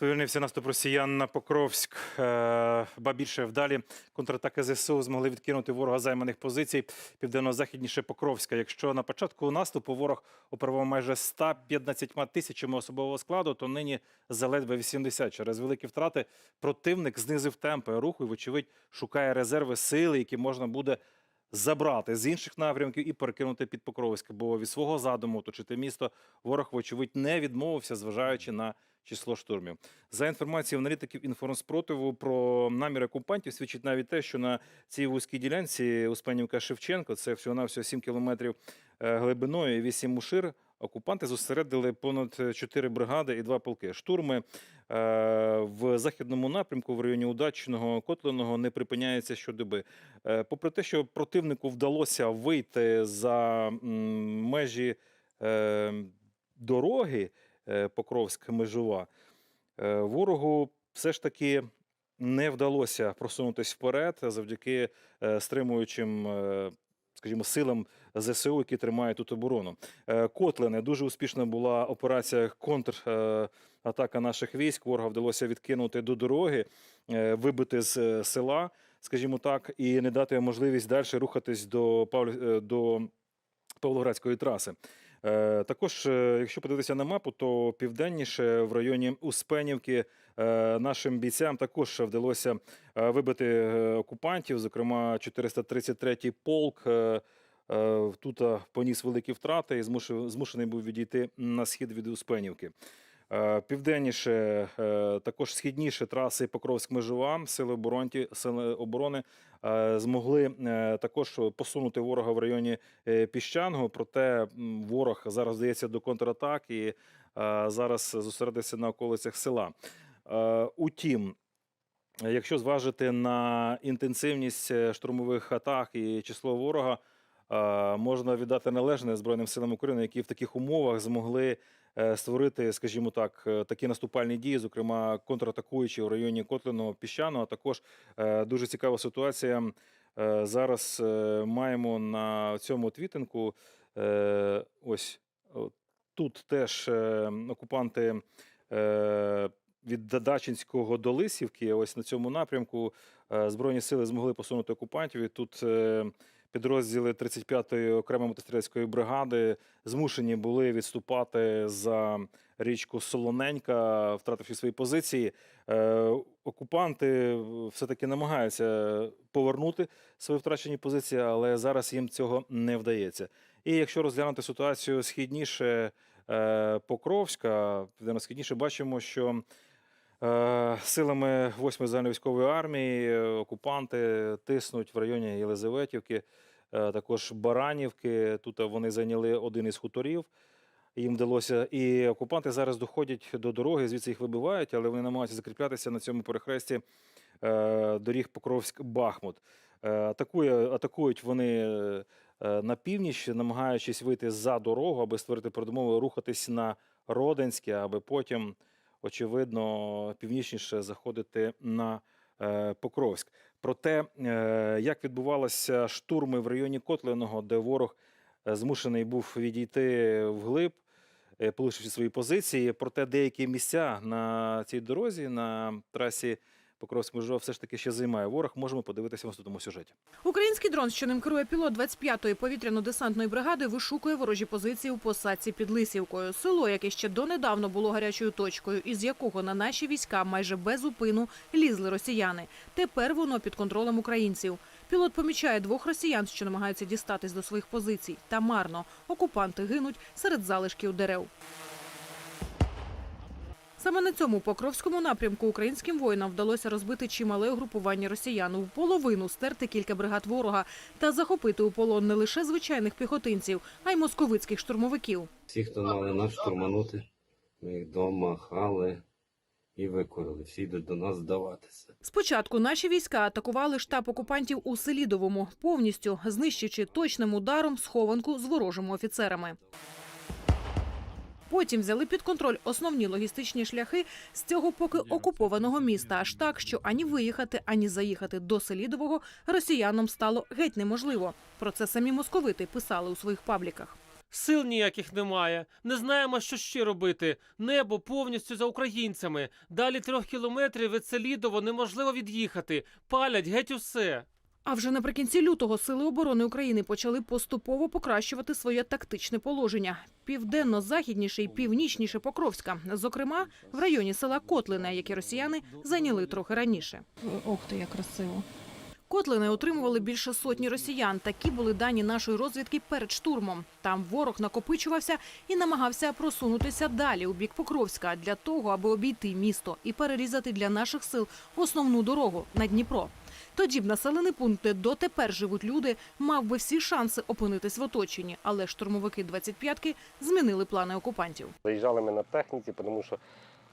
Сповільнився наступ росіян на Покровськ. Е, Ба більше вдалі контратаки ЗСУ змогли відкинути ворога займаних позицій південно-західніше Покровська. Якщо на початку наступу ворог оперував майже 115 тисячами особового складу, то нині заледве 80. Через великі втрати противник знизив темпи руху і, вочевидь, шукає резерви сили, які можна буде забрати з інших напрямків і перекинути під Покровськ. Бо від свого задуму оточити місто ворог, вочевидь, не відмовився, зважаючи на число штурмів. За інформацією аналітиків інформспротиву про наміри окупантів свідчить навіть те, що на цій вузькій ділянці Успенівка Шевченко, це всього навсього 7 кілометрів е, глибиною і 8 мушир. Окупанти зосередили понад 4 бригади і 2 полки. Штурми е, в західному напрямку в районі Удачного Котленого не припиняються щодоби. Е, попри те, що противнику вдалося вийти за межі дороги е, Покровськ-Межова, е, ворогу все ж таки не вдалося просунутися вперед завдяки е, стримуючим, скажімо, силам ЗСУ, які тримають тут оборону. Котлине дуже успішна була операція контратака наших військ. Ворога вдалося відкинути до дороги, вибити з села, скажімо так, і не дати можливість далі рухатись до Павлоградської траси. Е, Також, е, якщо подивитися на мапу, то південніше в районі Успенівки е, нашим бійцям також вдалося вибити окупантів, зокрема 433-й полк. Тут поніс великі втрати і змушений був відійти на схід від Успенівки. Е, Південніше, е, також східніше траси Покровськ-Межова, сили оборонки, сили оборони е, змогли також посунути ворога в районі Піщаного. Проте ворог зараз здається до контратак і зараз зосередився на околицях села. Утім, якщо зважити на інтенсивність штурмових атак і число ворога, можна віддати належне Збройним силам України, які в таких умовах змогли е, створити, скажімо так, е, такі наступальні дії, зокрема контратакуючи в районі Котлиного Піщаного. Також е, дуже цікава ситуація. Е, Зараз е, маємо на цьому твітинку. е, Ось тут теж е, окупанти. е, Від Дадачинського до Лисівки, ось на цьому напрямку е, Збройні сили змогли посунути окупантів. І тут е, підрозділи 35-ї окремої мотострілецької бригади змушені були відступати за річку Солоненька, втративши свої позиції. Е, Окупанти все-таки намагаються повернути свої втрачені позиції, але зараз їм цього не вдається. І якщо розглянути ситуацію східніше е, Покровська, південно-східніше, бачимо, що Силами 8-ї загальновійськової армії е, окупанти тиснуть в районі Єлизаветівки, е, також Баранівки. Тут вони зайняли один із хуторів. Їм вдалося, і окупанти зараз доходять до дороги, звідси їх вибивають, але вони намагаються закріплятися на цьому перехресті е, доріг Покровськ-Бахмут. Е, Атакує, атакують вони е, на північ, намагаючись вийти за дорогу, аби створити передумови рухатись на Родинське, аби потім очевидно, північніше заходити на е, Покровськ. Про те, як відбувалися штурми в районі Котленого, де ворог е, змушений був відійти вглиб, е, полишивши свої позиції. Проте деякі місця на цій дорозі, на трасі покровськ межова все ж таки ще займає ворог. Можемо подивитися в наступному сюжеті. Український дрон, що ним керує пілот 25-ї повітряно-десантної бригади, вишукує ворожі позиції у посадці під Лисівкою. Село, яке ще донедавно було гарячою точкою, із якого на наші війська майже без упину лізли росіяни. Тепер воно під контролем українців. Пілот помічає двох росіян, що намагаються дістатись до своїх позицій. Та марно окупанти гинуть серед залишків дерев. Саме на цьому покровському напрямку українським воїнам вдалося розбити чимале угрупування росіян, у половину стерти кілька бригад ворога та захопити у полон не лише звичайних піхотинців, а й московицьких штурмовиків. Всі, хто мали нас штурманути, ми їх дома хали і викорили. Всі йдуть до нас здаватися. Спочатку наші війська атакували штаб окупантів у Селідовому, повністю знищивши точним ударом схованку з ворожими офіцерами. Потім взяли під контроль основні логістичні шляхи з цього поки окупованого міста, аж так, що ані виїхати, ані заїхати до Селідового росіянам стало геть неможливо. Про це самі московити писали у своїх пабліках. Сил ніяких немає. Не знаємо, що ще робити. Небо повністю за українцями. Далі трьох кілометрів від Селідово неможливо від'їхати. Палять геть усе. А вже наприкінці лютого сили оборони України почали поступово покращувати своє тактичне положення. Південно-західніше і північніше Покровська, зокрема в районі села Котлине, яке росіяни зайняли трохи раніше. Ох ти, як красиво. Котлини отримували більше сотні росіян. Такі були дані нашої розвідки перед штурмом. Там ворог накопичувався і намагався просунутися далі у бік Покровська для того, аби обійти місто і перерізати для наших сил основну дорогу на Дніпро. Тоді б населений пункт, де дотепер живуть люди, мав би всі шанси опинитись в оточенні, але штурмовики 25-ки змінили плани окупантів. Заїжджали ми на техніці, тому що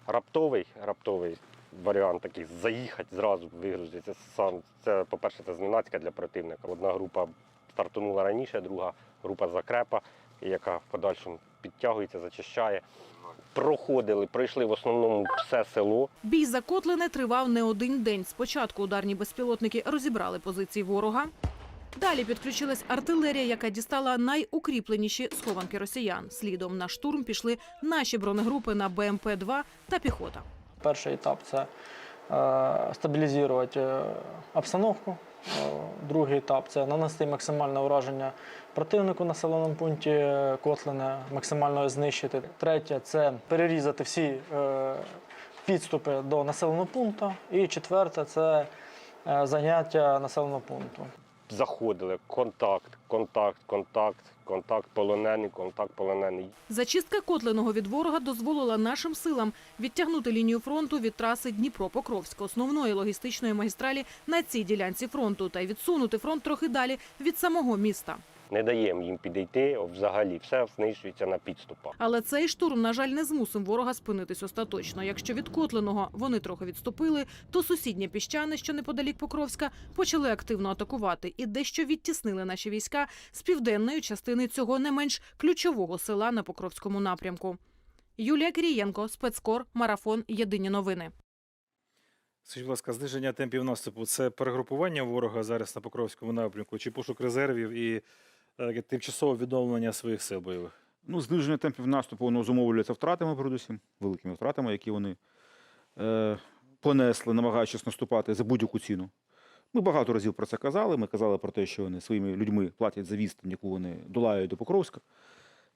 раптовий, раптовий варіант такий заїхати зразу вигрузитися сам. Це, по-перше, це зненацька для противника. Одна група стартанула раніше, друга група закрепа, яка в подальшому підтягується, зачищає. Проходили, пройшли в основному все село. Бій за Котлине тривав не один день. Спочатку ударні безпілотники розібрали позиції ворога. Далі підключилась артилерія, яка дістала найукріпленіші схованки росіян. Слідом на штурм пішли наші бронегрупи на БМП-2 та піхота. Перший етап це е, стабілізувати е, обстановку. Е, Другий етап це нанести максимальне ураження противнику в населеному пункті Котлина, максимально знищити. Третє це перерізати всі е, підступи до населеного пункту. І четверте це е, заняття населеного пункту. Заходили, контакт, контакт, контакт, контакт полонений, контакт полонений. Зачистка котленого від ворога дозволила нашим силам відтягнути лінію фронту від траси Дніпро-Покровськ, основної логістичної магістралі на цій ділянці фронту, та й відсунути фронт трохи далі від самого міста. Не даємо їм підійти, взагалі все знищується на підступах. Але цей штурм, на жаль, не змусив ворога спинитись остаточно. Якщо від Котленого вони трохи відступили, то сусідні піщани, що неподалік Покровська, почали активно атакувати і дещо відтіснили наші війська з південної частини цього не менш ключового села на Покровському напрямку. Юлія Кирієнко, спецкор, марафон. Єдині новини. Скажіть, будь ласка, зниження темпів наступу це перегрупування ворога зараз на Покровському напрямку, чи пошук резервів і тимчасове відновлення своїх сил бойових? Ну, зниження темпів наступу воно зумовлюється втратами, передусім, великими втратами, які вони е, понесли, намагаючись наступати за будь-яку ціну. Ми багато разів про це казали. Ми казали про те, що вони своїми людьми платять за відстань, яку вони долають до Покровська.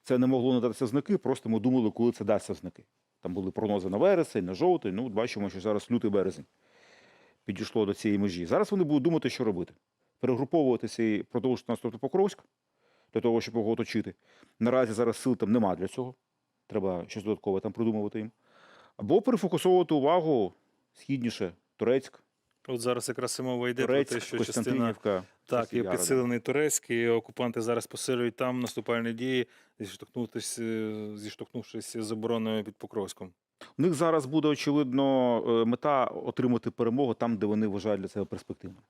Це не могло надатися знаки, просто ми думали, коли це дасться знаки. Там були прогнози на вересень, на жовтий. Ну, бачимо, що зараз лютий березень підійшло до цієї межі. Зараз вони будуть думати, що робити. Перегруповуватися і продовжити наступ на Покровськ для того, щоб його оточити. Наразі зараз сил там нема для цього. Треба щось додаткове там придумувати їм. Або перефокусовувати увагу східніше, Турецьк, От зараз якраз і мова йде про те, що частина так, є підсилений турецький, окупанти зараз посилюють там наступальні дії, е, зіштовхнувшись з обороною під Покровськом. У них зараз буде, очевидно, е, мета отримати перемогу там, де вони вважають для себе перспективним.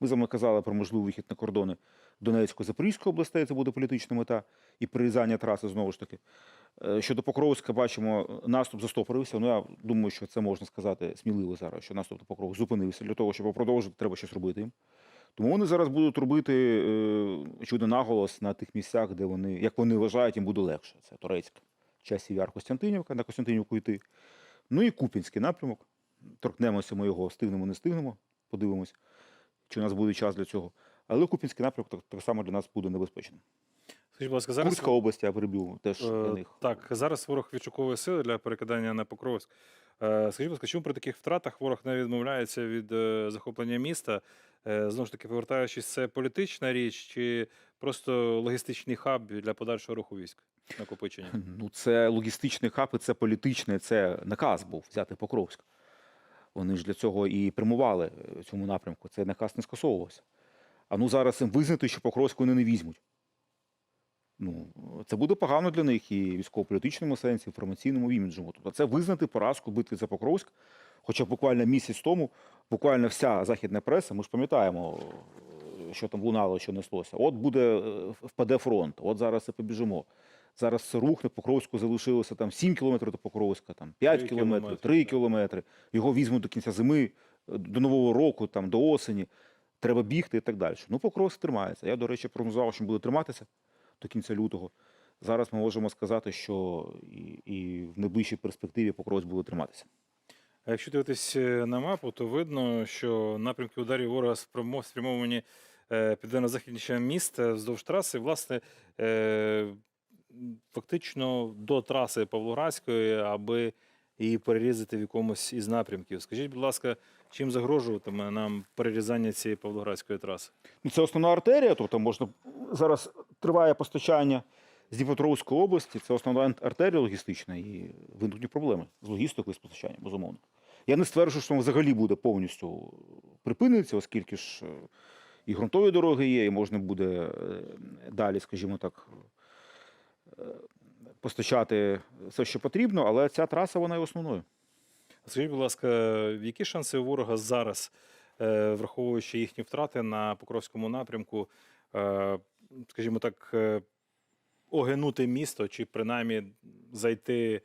Ми з вами казали про можливий вихід на кордони Донецько-Запорізької областей, це буде політична мета, і прирізання траси знову ж таки. Е, Щодо Покровська, бачимо, наступ застопорився. Ну, я думаю, що це можна сказати сміливо зараз, що наступ на Покров зупинився. Для того, щоб продовжити, треба щось робити їм. Тому вони зараз будуть робити е, чудо наголос на тих місцях, де вони, як вони вважають, їм буде легше. Це Турецьк, часів Яр Костянтинівка, на Костянтинівку йти. Ну і Купінський напрямок. Торкнемося ми його, стигнемо, не стигнемо, подивимось, чи у нас буде час для цього. Але Купінський напрямок так, так само для нас буде небезпечним. Скажіть, будь ласка, зараз Курська область, я перебив, теж Е, для них. Так, зараз ворог відшуковує сили для перекидання на Покровськ. Е, Скажіть, будь ласка, чому при таких втратах ворог не відмовляється від е, захоплення міста? Е, Знову ж таки, повертаючись, це політична річ чи просто логістичний хаб для подальшого руху військ накопичення? Ну, це логістичний хаб, і це політичний, це наказ був взяти Покровськ. Вони ж для цього і прямували е, цьому напрямку. Цей наказ не скасовувався. А ну зараз їм визнати, що Покровськ вони не візьмуть. Ну, це буде погано для них і військово-політичному сенсі, і інформаційному в іміджовому. Тобто це визнати поразку битви за Покровськ. Хоча буквально місяць тому, буквально вся західна преса, ми ж пам'ятаємо, е, що там лунало, що неслося. От буде е, впаде фронт, от зараз і побіжимо. Зараз це рух на Покровську залишилося там 7 кілометрів до Покровська, там 5 Три кілометрів, 3 так. кілометри. Його візьмуть до кінця зими, е, до Нового року, там, до осені. Треба бігти і так далі. Ну, Покровськ тримається. Я, до речі, прогнозував, що буде триматися до кінця лютого. зараз ми можемо сказати, що і, і в найближчій перспективі Покровськ буде триматися. А якщо дивитись е, на мапу, то видно, що напрямки ударів ворога спрямовані е, південно-західніше міст вздовж траси, власне, фактично до траси Павлоградської, аби її перерізати в якомусь із напрямків. Скажіть, будь ласка, чим загрожуватиме нам перерізання цієї Павлоградської траси? Ну, це основна артерія, тобто можна зараз триває постачання з Дніпропетровської області. Це основна артерія логістична і виникнуть проблеми з логістикою з постачанням, безумовно. Я не стверджую, що взагалі буде повністю припиниться, оскільки ж е, і ґрунтові дороги є, і можна буде е, далі, скажімо так, постачати все, що потрібно, але ця траса вона є основною. Скажіть, будь ласка, які шанси у ворога зараз, е, враховуючи їхні втрати на Покровському напрямку, е, скажімо так, е, огинути місто чи принаймні зайти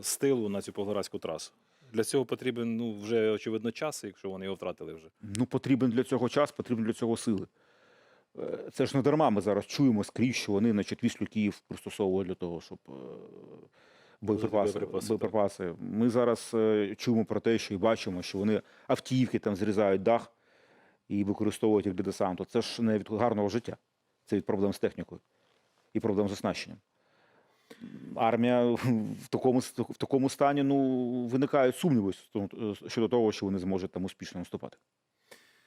з тилу на цю Павлоградську трасу? Для цього потрібен ну, вже очевидно час, якщо вони його втратили вже. Ну, потрібен для цього час, потрібен для цього сили. Е, Це ж не дарма. Ми зараз чуємо скрізь, що вони, значить, віслю Київ пристосовували для того, щоб е, боєприпаси. боєприпаси. Ми зараз е, чуємо про те, що і бачимо, що вони автівки там зрізають дах і використовують їх для десанту. Це ж не від гарного життя, це від проблем з технікою і проблем з оснащенням. Армія в такому, в такому стані ну, виникають сумніви щодо того, що вони зможуть там успішно наступати.